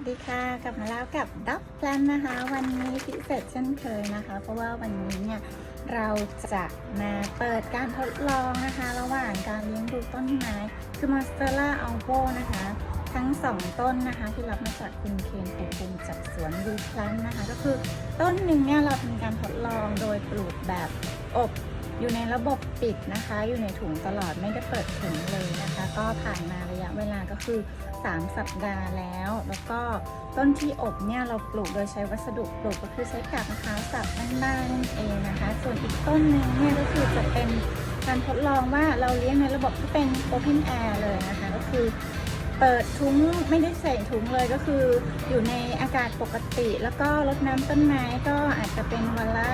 สดีค่ะ กลับมาแล้วกับด็อกแพลนนะคะ วันนี้พิเศษเช่นเคยนะคะ เพราะว่าวันนี้เนี่ยเราจะมาเปิดการทดลองนะคะ ระหว่างการเลี้ยงดูต้นไม้คือม o สเตอร่าอัลโบนะคะ ทั้งสองต้นนะคะ ที่รับมาจากคุณเคนภูมิภูมิจากสวนดูพลันนะคะ ก็คือต้นหนึ่งเนี่ยเราทำการทดลองโดยปลูกแบบอบอยู่ในระบบปิดนะคะ อยู่ในถุงตลอดไม่ได้เปิดถุงเลยนะคะ ก็ผ่านมาระยะเวลาก็คือ 3 สัปดาห์แล้ว แล้วก็ต้นที่อบเนี่ยเราปลูกโดยใช้วัสดุปลูกก็คือใช้กาบมะพร้าวสับบ้านๆนั่นเองนะคะ ส่วนอีกต้นหนึ่งเนี่ยก็คือจะเป็นการทดลองว่าเราเลี้ยงในระบบที่เป็น Open Air เลยนะคะ ก็คือเปิดถุงไม่ได้ใส่ถุงเลยก็คืออยู่ในอากาศปกติ แล้วก็รดน้ำต้นไม้ก็อาจจะเป็นวันละ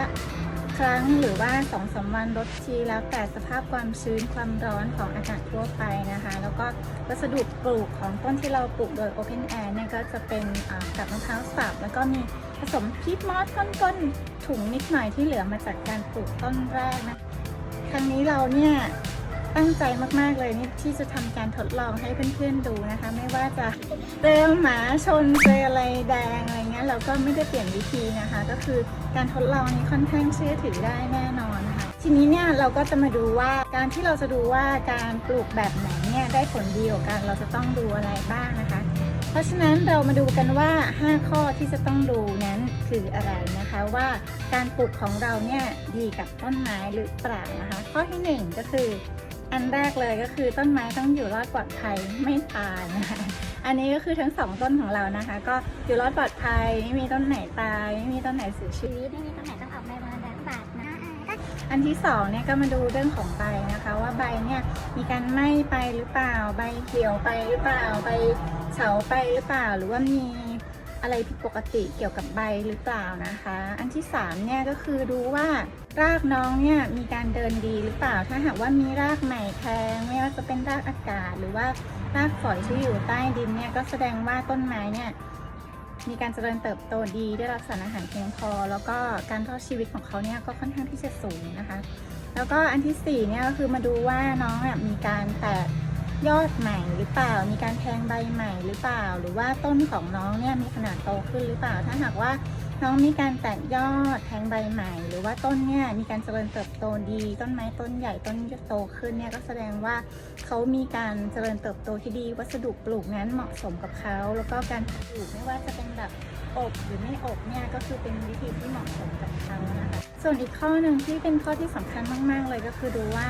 ครั้งหรือว่า2อสมวันรดทีแล้วแต่สภาพความชื้นความร้อนของอากาศทั่วไปนะคะ แล้วก็วัสดุปลูกของต้นที่เราปลูกโดย Open Air เนี่ยก็จะเป็นอ่ากับมะพร้าวสับแล้วก็มีผสมพีทมอสต้นๆถุงนิดหน่อยที่เหลือมาจากการปลูกต้นแรกนะครั้งนี้เราเนี่ย ตั้งใจมากๆเลยนี่ที่จะทำการทดลองให้เพื่อนๆดูนะคะ ไม่ว่าจะเจอหมาชนเจออะไรแดงอะไรเงี้ยเราก็ไม่ได้เปลี่ยนวิธีนะคะ ก็คือการทดลองนี้ค่อนข้างเชื่อถือได้แน่นอนค่ะทีนี้เนี่ยเราก็จะมาดูว่าการที่เราจะดูว่าการปลูกแบบไหนเนี่ยได้ผลดีกว่ากันเราจะต้องดูอะไรบ้างนะคะ เพราะฉะนั้นเรามาดูกันว่า 5 ข้อที่จะต้องดูนั้นคืออะไรนะคะว่าการปลูกของเราเนี่ยดีกับต้นไม้หรือเปล่านะคะ ข้อที่ 1 ก็คือ อันแรกเลยก็คือต้นไม้ต้องอยู่รอดปลอดภัยไม่ตายนะคะอันนี้ก็คือทั้งสองต้นของเรานะคะ ก็อยู่รอดปลอดภัยไม่มีต้นไหนตายไม่มีต้นไหนเสียชีวิตไม่มีต้นไหนต้องออกใบมาแบบบาดนะอ่าก็อันที่สองเนี่ยก็มาดูเรื่องของใบนะคะ ว่าใบเนี่ยมีการไหม้ไปหรือเปล่าใบเหี่ยวไปหรือเปล่าใบเฉาไปหรือเปล่าหรือว่ามี อะไรผิดปกติเกี่ยวกับใบหรือเปล่านะคะ อันที่สามเนี่ยก็คือดูว่ารากน้องเนี่ยมีการเดินดีหรือเปล่า ถ้าหากว่ามีรากใหม่แทงไม่ว่าจะเป็นรากอากาศ หรือว่ารากฝอยที่อยู่ใต้ดินเนี่ยก็แสดงว่าต้นไม้เนี่ยมีการเจริญเติบโตดีได้รับสารอาหารเพียงพอ แล้วก็การรอดชีวิตของเขาเนี่ยก็ค่อนข้างที่จะสูงนะคะ แล้วก็อันที่สี่เนี่ยก็คือมาดูว่าน้องอะมีการแตก ยอดใหม่หรือเปล่า มีการแทงใบใหม่หรือเปล่า หรือว่าต้นของน้องเนี่ยมีขนาดโตขึ้นหรือเปล่า ถ้าหากว่าน้องมีการแตกยอดแทงใบใหม่ หรือว่าต้นเนี่ยมีการเจริญเติบโตดี ต้นไม้ต้นใหญ่ต้นโตขึ้นเนี่ยก็แสดงว่าเขามีการเจริญเติบโตที่ดี วัสดุปลูกนั้นเหมาะสมกับเขาแล้วก็การปลูกไม่ว่าจะเป็นแบบ อบหรือไม่อบเนี่ยก็คือเป็นวิธีที่เหมาะสมกับเขานะคะส่วนอีกข้อหนึ่งที่เป็นข้อที่สำคัญมาก ๆ เลยก็คือดูว่า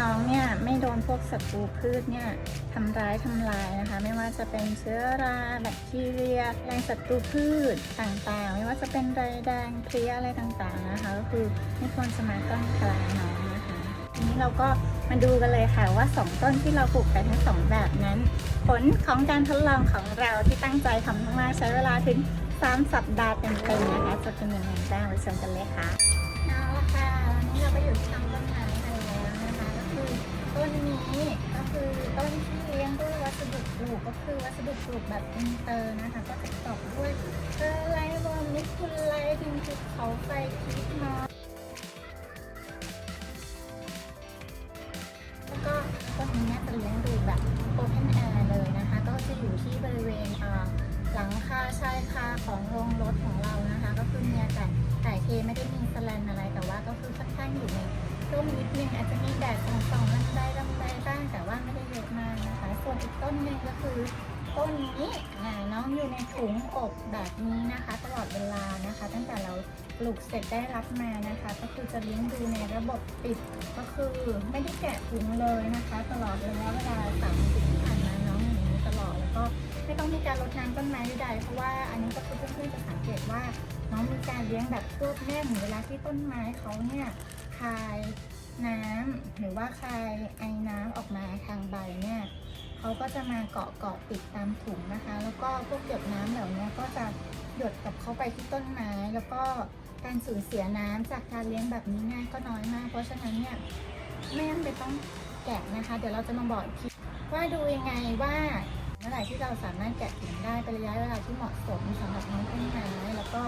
น้องเนี่ยไม่โดนพวกศัตรูพืชเนี่ยทำร้ายทำลายนะคะ ไม่ว่าจะเป็นเชื้อราแบคทีเรีย แรงศัตรูพืชต่างๆ ไม่ว่าจะเป็นไรแดงเพลี้ยอะไรต่างๆนะคะก็คือไม่ควรจะมาต้นกลางน้องนะคะทีนี้เราก็มาดูกันเลยค่ะว่า 2 ต้นที่เราปลูกไปทั้งสองแบบนั้น ผลของการทดลองของเราที่ตั้งใจทำมากๆใช้เวลาถึง 3 สัปดาห์เต็มๆนะคะ จะเป็นยังไงบ้างไปชมกันเลยค่ะเอาละค่ะวันนี้เราก็อยู่ที่ทำต้นไม้กันแล้วนะคะก็คือต้นนี้ก็คือต้นที่เลี้ยงด้วยวัสดุปลูกก็คือวัสดุปลูกแบบอินเตอร์นะคะ ก็จะประกอบด้วยเกลือไลวอร์มิคุลไลดินภูเขาไฟพีทมอสแล้วก็ต้นนี้จะเลี้ยงดูแบบ Open Air เลยนะคะ ก็จะอยู่ที่บริเวณอ่า หลังคาชายคาของโรงรถของเรานะคะ ก็คือมีอากาศถ่เทไม่ได้มีสแลนอะไร แต่ว่าก็คือค่อนข้างอยู่ในร่มนิดนึงอาจจะมีแดดส่องๆลนได้ลำได้บ้างแต่ว่าไม่ได้เยอะมากนะคะ ส่วนอีกต้นหนึ่งก็คือต้นนี้น้องอยู่ในถุงอบแบบนี้นะคะ ตลอดเวลานะคะ ตั้งแต่เราปลูกเสร็จได้รับมานะคะ ก็คือจะเลี้ยงดูในระบบปิดก็คือไม่ได้แกะถุงเลยนะคะ ตลอดระยะเวลา3-4 ก่อย่างนี้ตลอดแล้วก็ไม่ต้องมีการรดน้ำต้นไม้ใดๆเพราะว่าอันนี้ก็คือเพื่อนๆจะสังเกตว่าน้องมีการเลี้ยงแบบควบแน่หมูเวลาที่ต้นไม้เขาเนี่ยคายน้ำหรือว่าคายไอ้น้ำออกมาทางใบเนี่ยเขาก็จะมาเกาะเกาะติดตามถุงนะคะ แล้วก็พวกหยดน้ำเหล่านี้ก็จะหยดกับเขาไปที่ต้นไม้แล้วก็การสูญเสียน้ำจากการเลี้ยงแบบนี้ง่ายก็น้อยมาก เพราะฉะนั้นเนี่ยไม่จำเป็นต้องแกะนะคะ เดี๋ยวเราจะมาบอกอีกทีว่าดูยังไงว่า เมื่อไหร่ที่เราสามารถแกะถุงได้เป็นระยะเวลาที่เหมาะสมสำหรับน้องต้นไม้แล้วก็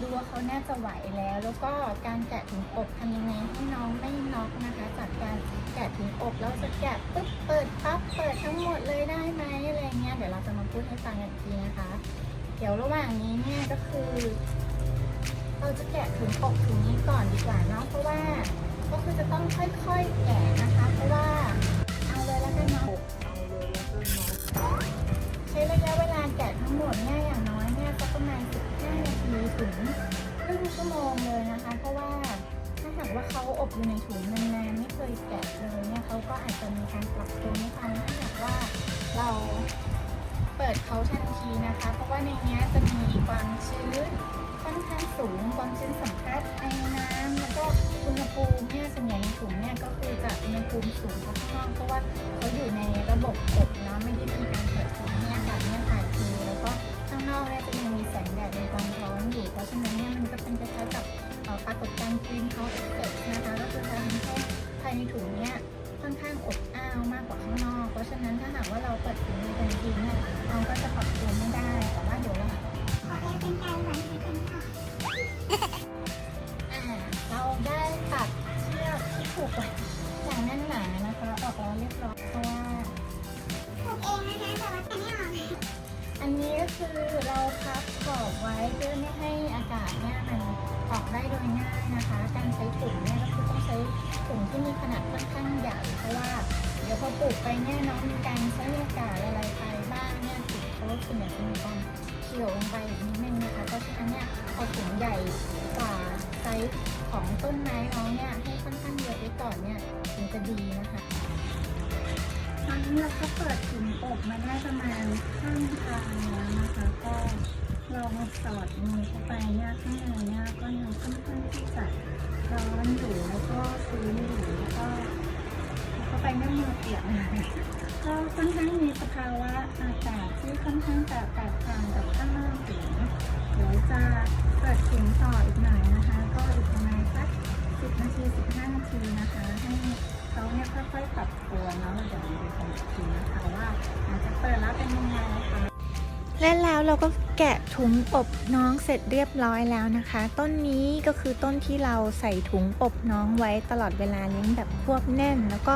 ดูว่าเขาน่าจะไหวแล้ว แล้วก็การแกะถุงอบทำยังไงให้น้องไม่น็อกนะคะ จากการแกะถุงอบแล้วจะแกะปุ๊บเปิดปั๊บเปิดทั้งหมดเลยได้ไหมอะไรเงี้ยเดี๋ยวเราจะมาพูดให้ฟังกันอีกทีนะคะ เดี๋ยวระหว่างนี้เนี่ยก็คือ เราจะแกะถุงปกถุงนี้ก่อนดีกว่าเนาะเพราะว่าก็คือจะต้องค่อยๆแกะนะคะ เพราะว่า อยู่ในถุงนานๆไม่เคยแกะเลยเนี่ยเขาก็อาจจะมีการปรับตัวไม่ทันถ้าหากว่าเราเปิดเขาทันทีนะคะ เพราะว่าในนี้จะมีความชื้นค่อนข้างสูงความชื้นสัมผัสไอน้ำแล้วก็อุณหภูมิเนี่ยส่วนใหญ่ในถุงเนี่ยก็คือจะอุณหภูมิสูงกว่าข้างนอกเพราะว่าเขาอยู่ในระบบอบนะไม่ได้มีการเปิดถุงเคือเราพับขอบไว้เพื่อไม่ให้อากาศเนี่ยมันออกได้โดยง่ายนะคะ การใช้ถุงเนี่ยก็คือต้องใช้ถุงที่มีขนาดค่อนข้างใหญ่เพราะว่าเดี๋ยวพอปลูกไปเนี่ยน้องมีการใช้อากาศอะไรไปบ้างเนี่ยถุงเขาส่วนใหญ่จะมีความเขียวลงไปอีกนิดนึงนะคะเพราะฉะนั้นเนี่ยเอาถุงใหญ่กว่าไซส์ของต้นไม้น้องเนี่ยให้ค่อนข้างเยอะไว้ก่อนเนี่ยถึงจะดีนะคะ ตอนนี้เราก็เปิดถุงอบมาได้ประมาณครึ่งทางแล้วนะคะ ก็ลองสอดมือเข้าไปเนี่ยข้างในเนี่ยก็ยังค่อนข้างที่จะร้อนอยู่แล้วก็ชื้นอยู่แล้วก็เข้าไปไม่มือเปียกเลยก็ค่อนข้างมีสภาวะอากาศที่ค่อนข้างจะแตกต่างจากข้างนอกอยู่เดี๋ยวจะเปิดถุงต่ออีกหน่อยนะคะ ก็อีกประมาณสัก10นาที15นาทีนะคะให้ เขาเนี่ยค่อยๆปรับตัวเนาะเราเดี๋ยวาดูกันอีกทีนะคะว่าหลังจากเปิดแล้วเป็นยังไงนะคะและแล้วเราก็แกะถุงอบน้องเสร็จเรียบร้อยแล้วนะคะ ต้นนี้ก็คือต้นที่เราใส่ถุงอบน้องไว้ตลอดเวลาเลี้ยงแบบควบแน่น แล้วก็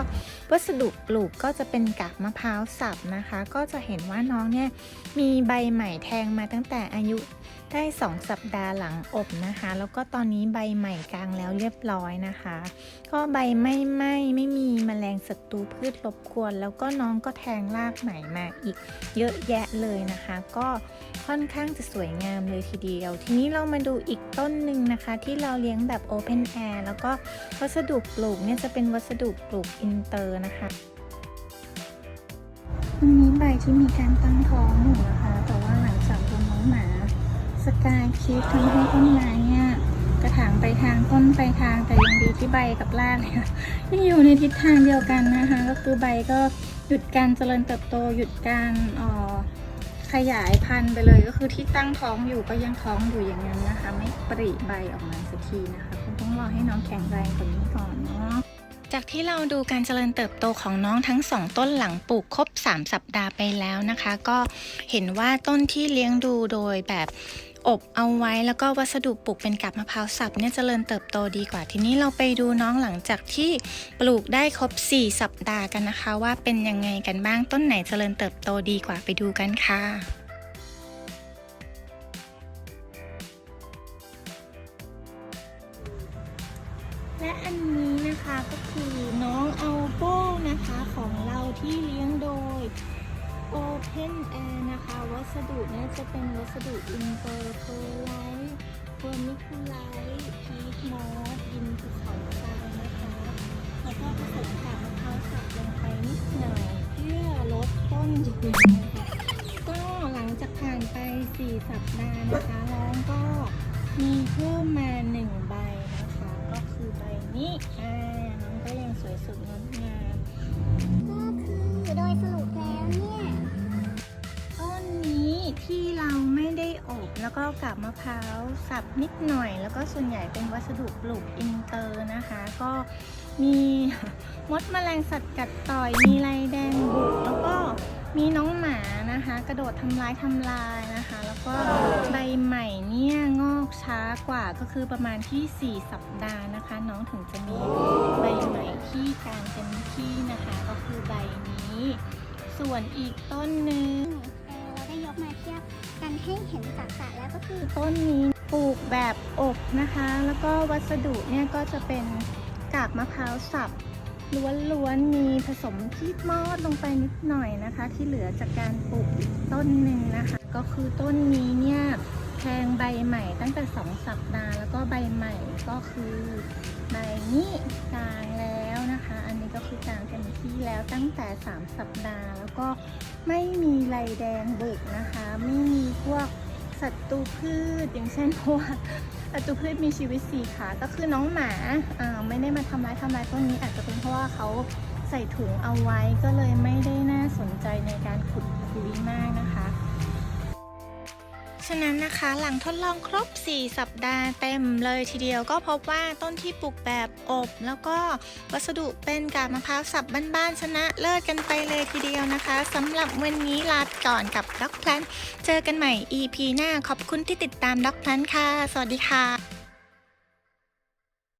วัสดุปลูกก็จะเป็นกากมะพร้าวสับนะคะ ก็จะเห็นว่าน้องเนี่ยมีใบใหม่แทงมาตั้งแต่อายุ ได้ 2 สัปดาห์หลังอบนะคะ แล้วก็ตอนนี้ใบใหม่กลางแล้วเรียบร้อยนะคะ ก็ใบไม่ไหม้ไม่มีแมลงศัตรูพืชรบกวน แล้วก็น้องก็แทงรากใหม่มาอีกเยอะแยะเลยนะคะ ก็ค่อนข้างจะสวยงามเลยทีเดียว ทีนี้เรามาดูอีกต้นหนึ่งนะคะ ที่เราเลี้ยงแบบ Open Air แล้วก็วัสดุปลูกเนี่ยจะเป็นวัสดุปลูกอินเตอร์นะคะอันนี้ใบที่มีการตั้งท้องอยู่นะ คิดทำให้ต้นไม้เนี่ยกระถางไปทางต้นไปทางแต่ยังดีที่ใบกับรากเนี่ยยังอยู่ในทิศทางเดียวกันนะคะ ก็คือใบก็หยุดการเจริญเติบโตหยุดการออขยายพันธุ์ไปเลยก็คือที่ตั้งท้องอยู่ก็ยังท้องอยู่อย่างนั้นนะคะ ไม่ปริใบออกมาสักทีนะคะคงต้องรอให้น้องแข็งแรงกว่านี้ก่อนเนาะจากที่เราดูการเจริญเติบโตของน้องทั้งสองต้นหลังปลูกครบ 3 สัปดาห์ไปแล้วนะคะ ก็เห็นว่าต้นที่เลี้ยงดูโดยแบบ อบเอาไว้แล้วก็วัสดุปลูกเป็นกับมะพร้าวสับเนี่ยเจริญเติบโตดีกว่า ทีนี้เราไปดูน้องหลังจากที่ปลูกได้ครบ 4 สัปดาห์กันนะคะ ว่าเป็นยังไงกันบ้างต้นไหนเจริญเติบโตดีกว่าไปดูกันค่ะ อินเตอร์เพไลท์เฟอร์มิคูไลท์พีทมอสดินภูเขาไฟนะคะ แล้วก็ผสมกับมะพร้าวสับลงไปนิดหน่อยเพื่อลดต้นยืนนะคะก็หลังจากผ่านไป 4 สัปดาห์นะคะน้องก็มีเพิ่มมา 1 ใบนะคะ ก็คือใบนี้อ่าน้องก็ยังสวยสดงดงามก็คือโดยสรุปแล้วเนี่ย ต้นนี้ที่เรา อบแล้วก็กับมะพร้าวสับนิดหน่อย แล้วก็ส่วนใหญ่เป็นวัสดุปลูกอินเตอร์นะคะ ก็มีมดแมลงสัตว์กัดต่อยมีไรแดงบุกแล้วก็มีน้องหมานะคะ กระโดดทำร้ายทำลายนะคะ แล้วก็ใบใหม่เนี่ยงอกช้ากว่าก็คือประมาณที่ 4 สัปดาห์นะคะ น้องถึงจะมีใบใหม่ที่กลางเต็มที่นะคะ ก็คือใบนี้ ส่วนอีกต้นหนึ่ง กมาเทียบกันให้เห็นจากสระแล้วก็คือต้นนี้ปลูกแบบอบนะคะ แล้วก็วัสดุเนี่ยก็จะเป็นกากมะพร้าวสับล้วนๆมีผสมพีชมอดลงไปนิดหน่อยนะคะ ที่เหลือจากการปลูกอีกต้นหนึ่งนะคะ ก็คือต้นนี้เนี่ยแทงใบใหม่ตั้งแต่ 2 สัปดาห์ แล้วก็ใบใหม่ก็คือใบนี้กลางแล้ว อันนี้ก็คือกลางเต็มที่แล้วตั้งแต่ 3 สัปดาห์ แล้วก็ไม่มีไรแดงบุกนะคะ ไม่มีพวกศัตรูพืชอย่างเช่นพวกศัตรูพืชมีชีวิตสี่ขาก็คือน้องหมาอ่าไม่ได้มาทำร้ายทำลายต้นนี้ อาจจะเป็นเพราะว่าเขาใส่ถุงเอาไว้ก็เลยไม่ได้น่าสนใจในการขุดคุยมากนะคะะนั้นนะคะหลังทดลองครบ 4 สัปดาห์เต็มเลยทีเดียวก็พบว่าต้นที่ปลูกแบบอบ แล้วก็วัสดุเป็นกาบมะพร้าวสับบ้านๆชนะเลิศกันไปเลยทีเดียวนะคะสำหรับวันนี้ลาก่อนกับด็อกแพลนเจอกันใหม่ EP หน้าขอบคุณที่ติดตามด็อกแพลนค่ะ สวัสดีค่ะ